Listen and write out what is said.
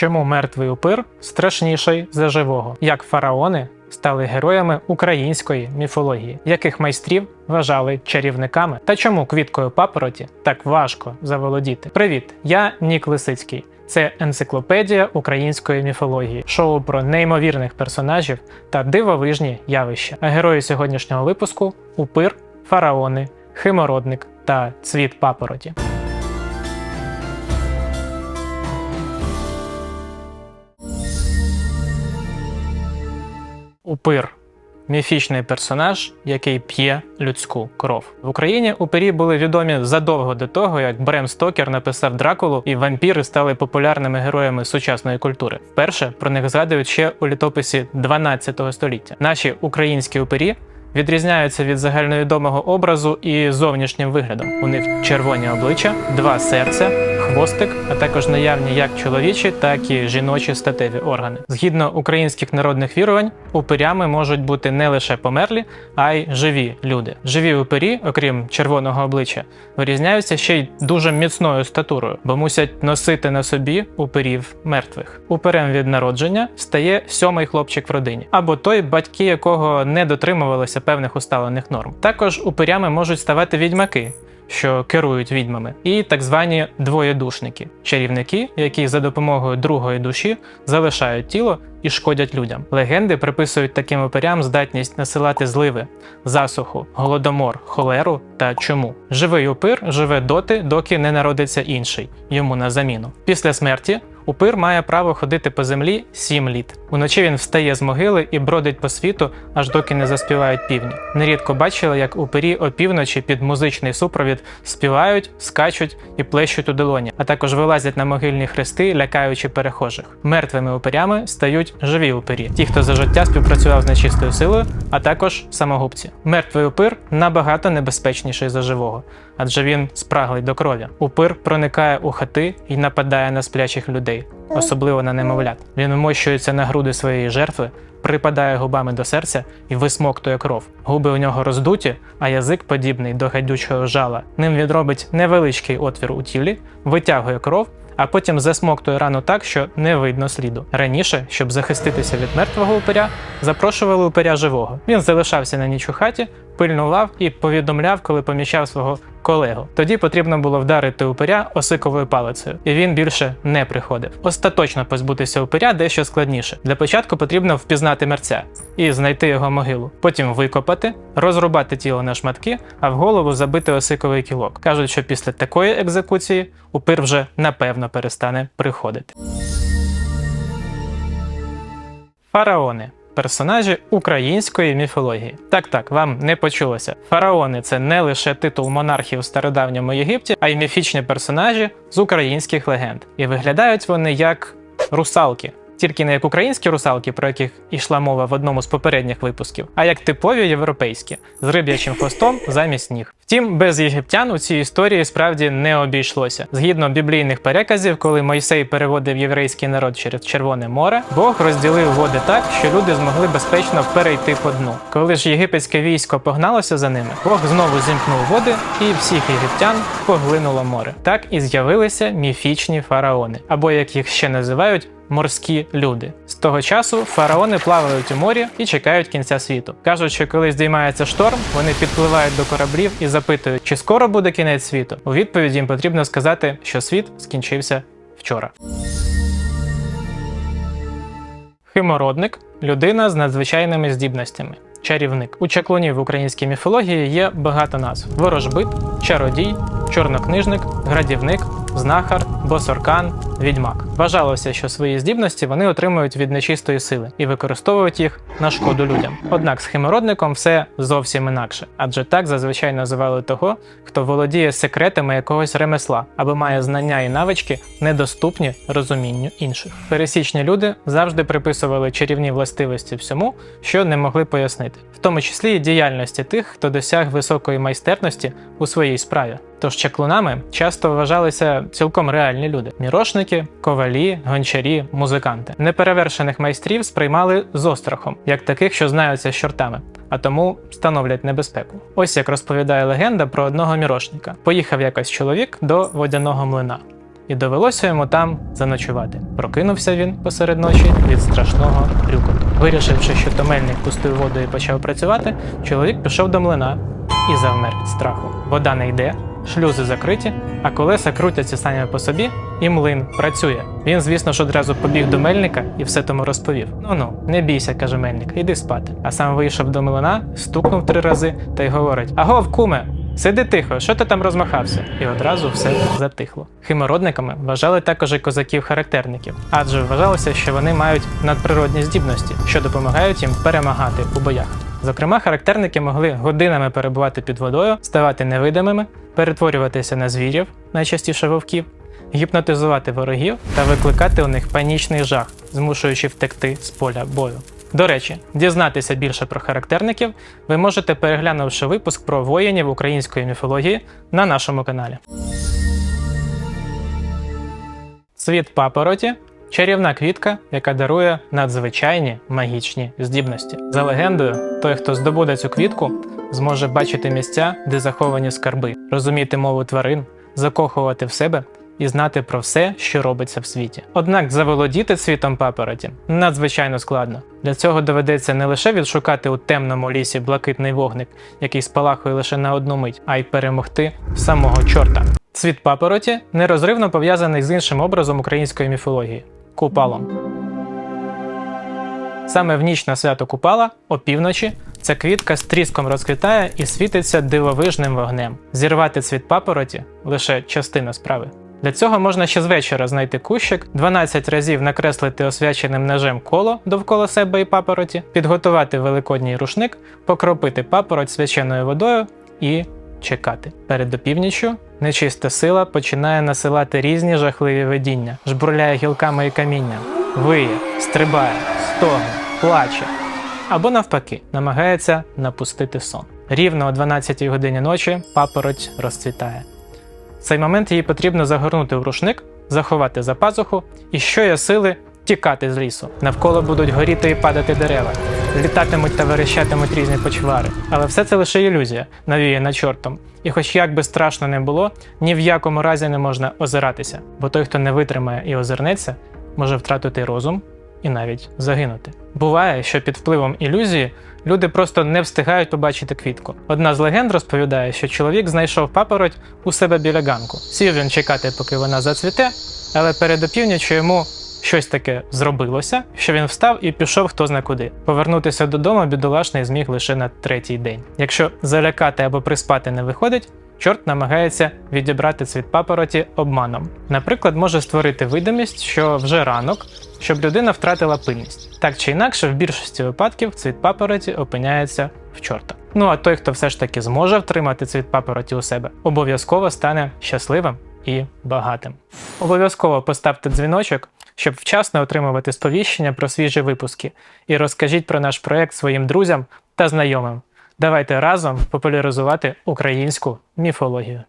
Чому мертвий упир страшніший за живого? Як фараони стали героями української міфології? Яких майстрів вважали чарівниками? Та чому квіткою папороті так важко заволодіти? Привіт, я Нік Лисицький. Це енциклопедія української міфології, шоу про неймовірних персонажів та дивовижні явища. А герої сьогоднішнього випуску упир, фараони, химородник та цвіт папороті. Упир міфічний персонаж, який п'є людську кров. В Україні упирі були відомі задовго до того, як Брем Стокер написав Дракулу, і вампіри стали популярними героями сучасної культури. Вперше про них згадують ще у літописі 12 століття. Наші українські упирі. Відрізняються від загальновідомого образу і зовнішнім виглядом. У них червоні обличчя, два серця, хвостик, а також наявні як чоловічі, так і жіночі статеві органи. Згідно українських народних вірувань, упирями можуть бути не лише померлі, а й живі люди. Живі упирі, окрім червоного обличчя, вирізняються ще й дуже міцною статурою, бо мусять носити на собі упирів мертвих. Уперем від народження стає сьомий хлопчик в родині, або той, батьки якого не дотримувалися певних усталених норм. Також упирями можуть ставати відьмаки що керують відьмами, і так звані двоєдушники чарівники, які за допомогою другої душі залишають тіло і шкодять людям. Легенди приписують таким оперям здатність насилати зливи, засуху, голодомор, холеру та чому. Живий опир живе доти, доки не народиться інший, йому на заміну. Після смерті. Упир має право ходити по землі сім літ. Уночі він встає з могили і бродить по світу, аж доки не заспівають півні. Нерідко бачили, як упирі опівночі під музичний супровід співають, скачуть і плещуть у долоні, а також вилазять на могильні хрести, лякаючи перехожих. Мертвими упирями стають живі упирі, ті, хто за життя співпрацював з нечистою силою, а також самогубці. Мертвий упир набагато небезпечніший за живого, адже він спраглий до крові. Упир проникає у хати і нападає на сплячих людей, особливо на немовлят. Він вмощується на груди своєї жертви, припадає губами до серця і висмоктує кров. Губи у нього роздуті, а язик подібний до гадючого жала. Ним він робить невеличкий отвір у тілі, витягує кров. А потім засмоктує рану так, що не видно сліду. Раніше, щоб захиститися від мертвого упиря, запрошували упиря живого. Він залишався на ніч у хаті, пильнував і повідомляв, коли помічав свого колегу. Тоді потрібно було вдарити упиря осиковою палицею, і він більше не приходив. Остаточно позбутися упиря дещо складніше. Для початку потрібно впізнати мерця і знайти його могилу, потім викопати, розрубати тіло на шматки, а в голову забити осиковий кілок. Кажуть, що після такої екзекуції упир вже напевно перестане приходити. Фараони персонажі української міфології. Так, так, вам не почулося. Фараони це не лише титул монархів у стародавньому Єгипті, а й міфічні персонажі з українських легенд. І виглядають вони як русалки тільки не як українські русалки, про яких ішла мова в одному з попередніх випусків, а як типові європейські з риб'ячим хвостом замість ніг. Втім, без єгиптян у цій історії справді не обійшлося. Згідно біблійних переказів, коли Мойсей переводив єврейський народ через Червоне море, Бог розділив води так, що люди змогли безпечно перейти по дну. Коли ж єгипетське військо погналося за ними, Бог знову зімкнув води, і всіх єгиптян поглинуло море. Так і з'явилися міфічні фараони, або як їх ще називають морські люди. З того часу фараони плавають у морі і чекають кінця світу. Кажуть, що коли здіймається шторм, вони підпливають до кораблів і запитують, чи скоро буде кінець світу. У відповіді їм потрібно сказати, що світ скінчився вчора. Химородник людина з надзвичайними здібностями. Чарівник у чаклунів в українській міфології є багато назв: ворожбит, чародій, чорнокнижник, градівник, знахар, босоркан, відьмак. Вважалося, що свої здібності вони отримують від нечистої сили і використовують їх на шкоду людям. Однак з химородником все зовсім інакше, адже так зазвичай називали того, хто володіє секретами якогось ремесла або має знання і навички, недоступні розумінню інших. Пересічні люди завжди приписували чарівні властивості всьому, що не могли пояснити, в тому числі і діяльності тих, хто досяг високої майстерності у своїй справі. Тож чаклунами часто вважалися цілком реальні люди: мірошники, ковалі, гончарі, музиканти. Неперевершених майстрів сприймали з острахом, як таких, що знаються з чортами, а тому становлять небезпеку. Ось як розповідає легенда про одного мірошника. Поїхав якось чоловік до водяного млина. і довелося йому там заночувати. Прокинувся він посеред ночі від страшного рюкоту. Вирішивши, що томельник пустив воду і почав працювати, чоловік пішов до млина і завмер від страху. Вода не йде, шлюзи закриті, а колеса крутяться самі по собі, і млин працює. Він, звісно ж, одразу побіг до мельника і все тому розповів. Ну ну, не бійся, каже мельник, іди спати. А сам вийшов до млина, стукнув три рази та й говорить: Агов, куме! Сиди тихо, що ти там розмахався? І одразу все затихло. Химородниками вважали також і козаків-характерників, адже вважалося, що вони мають надприродні здібності, що допомагають їм перемагати у боях. Зокрема, характерники могли годинами перебувати під водою, ставати невидимими, перетворюватися на звірів, найчастіше вовків, гіпнотизувати ворогів та викликати у них панічний жах, змушуючи втекти з поля бою. До речі, дізнатися більше про характерників ви можете переглянувши випуск про воїнів української міфології на нашому каналі. Цвіт папороті чарівна квітка, яка дарує надзвичайні магічні здібності. За легендою, той, хто здобуде цю квітку, зможе бачити місця, де заховані скарби, розуміти мову тварин, закохувати в себе і знати про все, що робиться в світі. Однак заволодіти цвітом папороті надзвичайно складно. Для цього доведеться не лише відшукати у темному лісі блакитний вогник, який спалахує лише на одну мить, а й перемогти самого чорта. Цвіт папороті нерозривно пов'язаний з іншим образом української міфології купалом. Саме в ніч на свято Купала, опівночі, ця квітка з тріском розквітає і світиться дивовижним вогнем. Зірвати цвіт папороті лише частина справи. Для цього можна ще з вечора знайти кущик, 12 разів накреслити освяченим ножем коло довкола себе і папороті, підготувати великодній рушник, покропити папороть свяченою водою і чекати. Перед опівніччю нечиста сила починає насилати різні жахливі видіння, жбурляє гілками і камінням, виє, стрибає, стогне, плаче. Або навпаки, намагається напустити сон. Рівно о 12-й годині ночі папороть розцвітає. В цей момент її потрібно загорнути в рушник, заховати за пазуху і що є сили тікати з лісу. Навколо будуть горіти і падати дерева, літатимуть та верещатимуть різні почвари. Але все це лише ілюзія, навіяна чортом. І хоч як би страшно не було, ні в якому разі не можна озиратися, бо той, хто не витримає і озирнеться, може втратити розум і навіть загинути. Буває, що під впливом ілюзії люди просто не встигають побачити квітку. Одна з легенд розповідає, що чоловік знайшов папороть у себе біля ганку. Сів він чекати, поки вона зацвіте, але перед опівнічю йому щось таке зробилося, що він встав і пішов хто зна куди. Повернутися додому бідолашний зміг лише на третій день. Якщо залякати або приспати не виходить. Чорт намагається відібрати цвіт папороті обманом. Наприклад, може створити видимість, що вже ранок, щоб людина втратила пильність. Так чи інакше, в більшості випадків цвіт папороті опиняється в чорта. Ну а той, хто все ж таки зможе втримати цвіт папороті у себе, обов'язково стане щасливим і багатим. Обов'язково поставте дзвіночок, щоб вчасно отримувати сповіщення про свіжі випуски, і розкажіть про наш проект своїм друзям та знайомим. Давайте разом популяризувати українську міфологію.